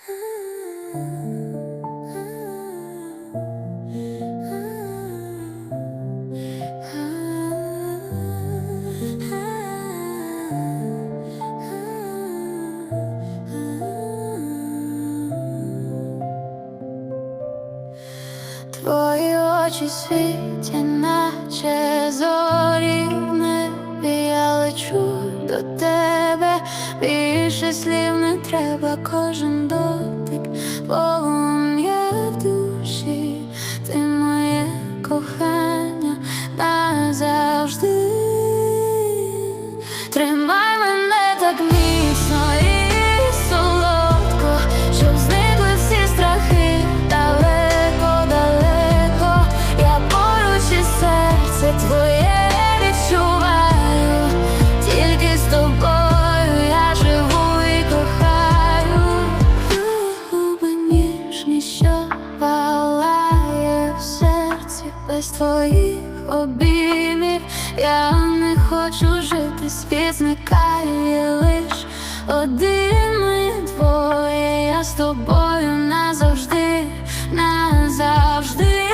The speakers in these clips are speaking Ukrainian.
Твої очі світять, наче зорі в небі Я лечу до тебе, більше слів не треба, кожен дотик полум'я в душі, ти моє кохання назавжди. Тримай мене ніжні, що палає в серці без твоїх обіймів. Я не хочу жити, світ зникає лиш один ми двоє. Я з тобою назавжди, назавжди.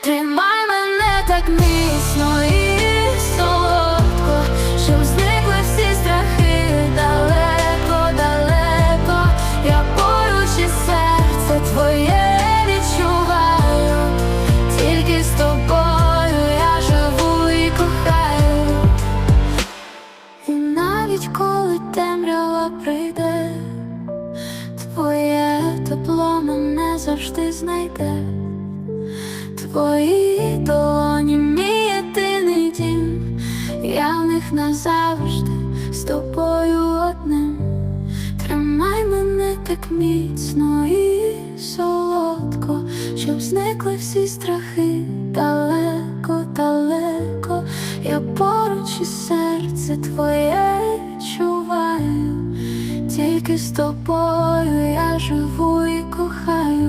Тримай мене так міцно навіть коли темрява прийде, твоє тепло мене завжди знайде. Твої долоні мій єдиний дім, я в них назавжди з тобою одним. Тримай мене так міцно і солодко, щоб зникли всі страхи далеко, далеко. Я поруч і серце твоє тільки з тобою я живу і кохаю.